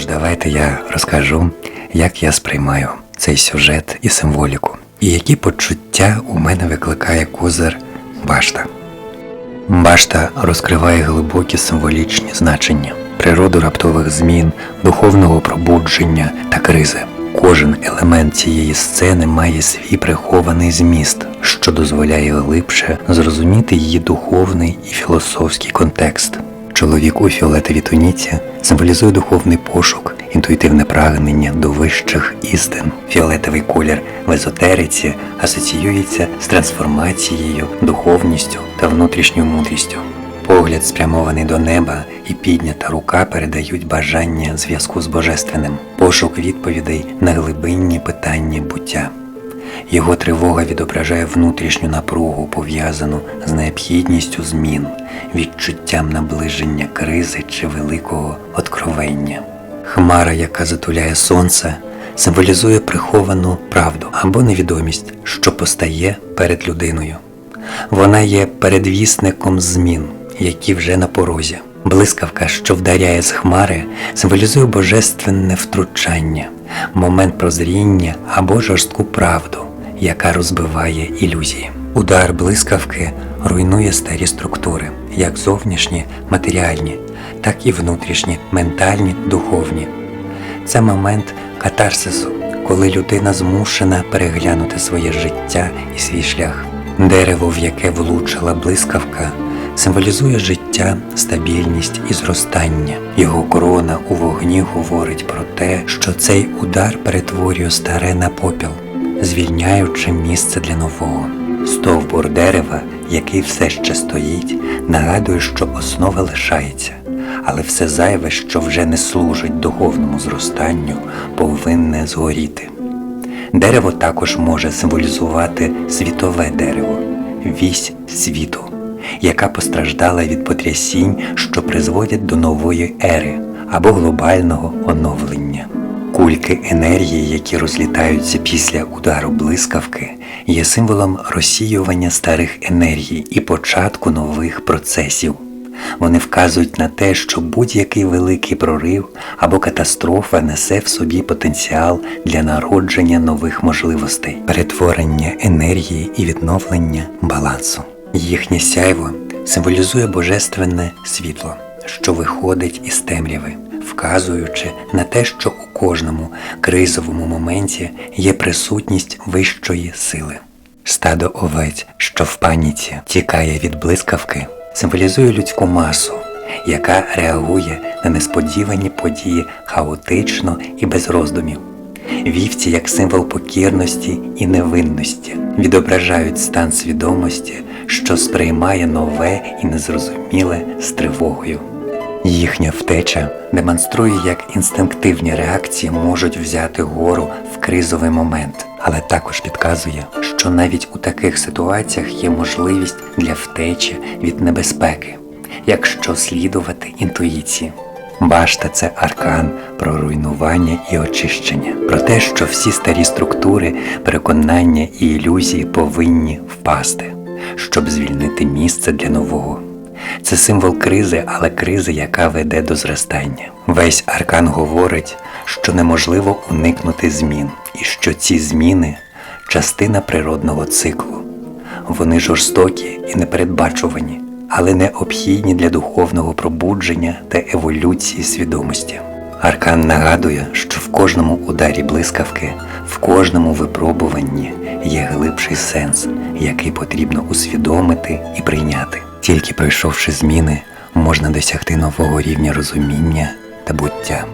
Тож давайте я розкажу, як я сприймаю цей сюжет і символіку, і які почуття у мене викликає козир башта. Башта розкриває глибокі символічні значення, природу раптових змін, духовного пробудження та кризи. Кожен елемент цієї сцени має свій прихований зміст, що дозволяє глибше зрозуміти її духовний і філософський контекст. Чоловік у фіолетовій туніці символізує духовний пошук, інтуїтивне прагнення до вищих істин. Фіолетовий колір в езотериці асоціюється з трансформацією, духовністю та внутрішньою мудрістю. Погляд спрямований до неба і піднята рука передають бажання зв'язку з божественним, пошук відповідей на глибинні питання буття. Його тривога відображає внутрішню напругу, пов'язану з необхідністю змін, відчуттям наближення кризи чи великого откровення. Хмара, яка затуляє сонце, символізує приховану правду або невідомість, що постає перед людиною. Вона є передвісником змін, які вже на порозі. Блискавка, що вдаряє з хмари, символізує божественне втручання, момент прозріння або жорстку правду, яка розбиває ілюзії. Удар блискавки руйнує старі структури, як зовнішні матеріальні, так і внутрішні ментальні, духовні. Це момент катарсису, коли людина змушена переглянути своє життя і свій шлях. Дерево, в яке влучила блискавка, символізує життя, стабільність і зростання. Його корона у вогні говорить про те, що цей удар перетворює старе на попіл, звільняючи місце для нового. Стовбур дерева, який все ще стоїть, нагадує, що основа лишається, але все зайве, що вже не служить духовному зростанню, повинне згоріти. Дерево також може символізувати світове дерево, вісь світу, яка постраждала від потрясінь, що призводять до нової ери або глобального оновлення. Кульки енергії, які розлітаються після удару блискавки, є символом розсіювання старих енергій і початку нових процесів. Вони вказують на те, що будь-який великий прорив або катастрофа несе в собі потенціал для народження нових можливостей, перетворення енергії і відновлення балансу. Їхнє сяйво символізує божественне світло, що виходить із темряви, вказуючи на те, що у кожному кризовому моменті є присутність вищої сили. Стадо овець, що в паніці тікає від блискавки, символізує людську масу, яка реагує на несподівані події хаотично і без роздумів. Вівці, як символ покірності і невинності, відображають стан свідомості, що сприймає нове і незрозуміле з тривогою. Їхня втеча демонструє, як інстинктивні реакції можуть взяти гору в кризовий момент, але також підказує, що навіть у таких ситуаціях є можливість для втечі від небезпеки, якщо слідувати інтуїції. Башта це аркан про руйнування і очищення, про те, що всі старі структури, переконання і ілюзії повинні впасти, щоб звільнити місце для нового. Це символ кризи, але кризи, яка веде до зростання. Весь аркан говорить, що неможливо уникнути змін, і що ці зміни частина природного циклу. Вони жорстокі і непередбачувані, але необхідні для духовного пробудження та еволюції свідомості. Аркан нагадує, що в кожному ударі блискавки, в кожному випробуванні є глибший сенс, який потрібно усвідомити і прийняти. Тільки пройшовши зміни, можна досягти нового рівня розуміння та буття.